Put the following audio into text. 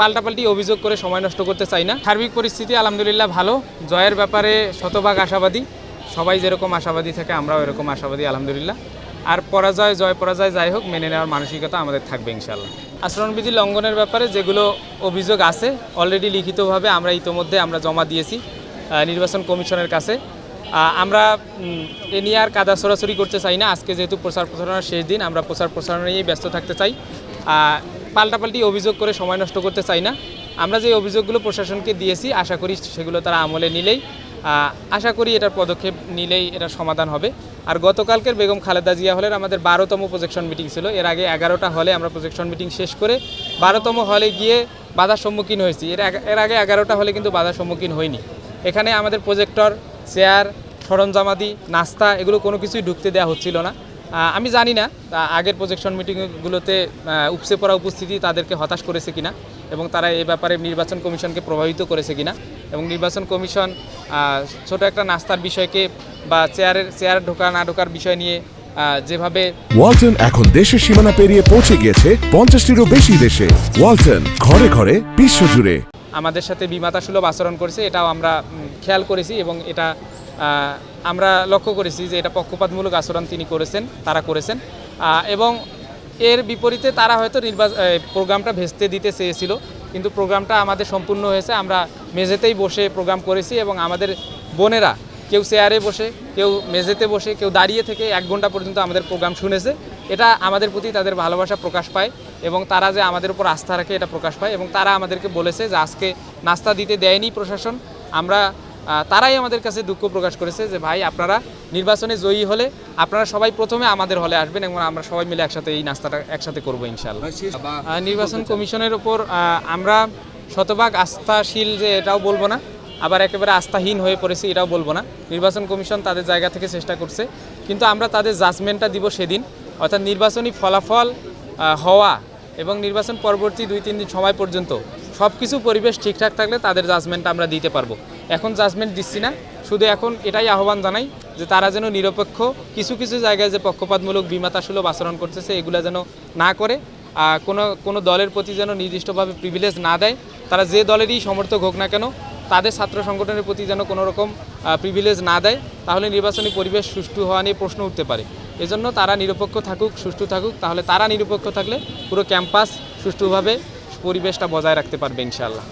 পাল্টাপাল্টি অভিযোগ করে সময় নষ্ট করতে চাই না। সার্বিক পরিস্থিতি আলহামদুলিল্লাহ ভালো। জয়ের ব্যাপারে শতভাগ আশাবাদী। সবাই যেরকম আশাবাদী থাকে, আমরাও এরকম আশাবাদী, আলহামদুলিল্লাহ। আর পরাজয়, জয়, পরাজয় যাই হোক, মেনে নেওয়ার মানসিকতা আমাদের থাকবে ইনশাল্লাহ আচরণবিধি লঙ্ঘনের ব্যাপারে যেগুলো অভিযোগ আছে অলরেডি লিখিতভাবে আমরা ইতোমধ্যে আমরা জমা দিয়েছি নির্বাচন কমিশনের কাছে। আমরা এ নিয়ে আর কাদা সরাসরি করতে চাই না। আজকে যেহেতু প্রচার প্রচারণার শেষ দিন, আমরা প্রচার প্রচারণা নিয়েই ব্যস্ত থাকতে চাই। পাল্টাপাল্টি অভিযোগ করে সময় নষ্ট করতে চাই না। আমরা যে অভিযোগগুলো প্রশাসনকে দিয়েছি, আশা করি সেগুলো তারা আমলে নিলেই আশা করি এটার পদক্ষেপ নিলেই এটার সমাধান হবে। আর গতকালকের বেগম খালেদা জিয়া হলের আমাদের বারোতম প্রজেকশন মিটিং ছিল। এর আগে এগারোটা হলে আমরা প্রজেকশন মিটিং শেষ করে বারোতম হলে গিয়ে বাধার সম্মুখীন হয়েছি। এর এর আগে এগারোটা হলে কিন্তু বাধার সম্মুখীন হয়নি। এখানে আমাদের প্রজেক্টর চেয়ার সরঞ্জামাদি, নাস্তা এগুলো কোনো কিছুই ঢুকতে দেওয়া হচ্ছিল না। আমি জানি না আগের প্রজেকশন মিটিংগুলোতে উপসে পড়া উপস্থিতি তাদেরকে হতাশ করেছে কিনা এবং তারা এ ব্যাপারে নির্বাচন কমিশনকে প্রভাবিত করেছে কিনা এবং নির্বাচন কমিশন ছোট একটা নাস্তার বিষয়কে বা চেয়ারের চেয়ার ঢোকা না ঢোকার বিষয় নিয়ে যেভাবে ওয়ালটন এখন দেশের সীমানা পেরিয়ে পৌঁছে গিয়েছে পঞ্চাশটিরও বেশি দেশে। ওয়ালটন, ঘরে ঘরে, বিশ্বজুড়ে। আমাদের সাথে বিমাতা সুলভ আচরণ করেছে, এটাও আমরা খেয়াল করেছি এবং এটা আমরা লক্ষ্য করেছি যে এটা পক্ষপাতমূলক আচরণ তিনি করেছেন, তারা করেছেন। এবং এর বিপরীতে তারা হয়তো নির্বাচন প্রোগ্রামটা ভেস্তে দিতে চেয়েছিল, কিন্তু প্রোগ্রামটা আমাদের সম্পূর্ণ হয়েছে, আমরা মেঝেতেই বসে প্রোগ্রাম করেছি এবং আমাদের বোনেরা, কেউ চেয়ারে বসে, কেউ মেঝেতে বসে, কেউ দাঁড়িয়ে থেকে এক ঘণ্টা পর্যন্ত আমাদের প্রোগ্রাম শুনেছে। এটা আমাদের প্রতি তাদের ভালোবাসা প্রকাশ পায় এবং তারা যে আমাদের উপর আস্থা রাখে এটা প্রকাশ পায় এবং তারা আমাদেরকে বলেছে যে আজকে নাস্তা দিতে দেয়নি প্রশাসন। আমরা তারাই আমাদের কাছে দুঃখ প্রকাশ করেছে যে ভাই আপনারা নির্বাচনে জয়ী হলে আপনারা সবাই প্রথমে আমাদের হলে আসবেন এবং আমরা সবাই মিলে একসাথে এই নাস্তাটা একসাথে করব ইনশাল্লাহ নির্বাচন কমিশনের ওপর আমরা শতভাগ আস্থাশীল যে এটাও বলব না আবার একেবারে আস্থাহীন হয়ে পড়েছি এটাও বলব না। নির্বাচন কমিশন তাদের জায়গা থেকে চেষ্টা করছে কিন্তু আমরা তাদের জাজমেন্টটা দিব সেদিন। অর্থাৎ নির্বাচনী ফলাফল হওয়া এবং নির্বাচন পরবর্তী দুই, তিন দিন সময় পর্যন্ত সব কিছু পরিবেশ ঠিকঠাক থাকলে তাদের জাজমেন্ট আমরা দিতে পারব। এখন জাজমেন্ট দিচ্ছি না। শুধু এখন এটাই আহ্বান জানাই যে তারা যেন নিরপেক্ষ, কিছু কিছু জায়গায় যে পক্ষপাতমূলক বিমাতাসুলভ আচরণ করতেছে, এগুলো যেন না করে। কোনো কোনো দলের প্রতি যেন নির্দিষ্টভাবে প্রিভিলেজ না দেয়। তারা যে দলেরই সমর্থক হোক না কেন, তাদের ছাত্র সংগঠনের প্রতি যেন কোনো রকম প্রিভিলেজ না দেয়, তাহলে নির্বাচনী পরিবেশ সুষ্ঠু হওয়া নিয়ে প্রশ্ন উঠতে পারে। এজন্য তারা নিরপেক্ষ থাকুক, সুষ্ঠু থাকুক। তাহলে তারা নিরপেক্ষ থাকলে পুরো ক্যাম্পাস সুষ্ঠুভাবে পরিবেশটা বজায় রাখতে পারবে ইনশাআল্লাহ।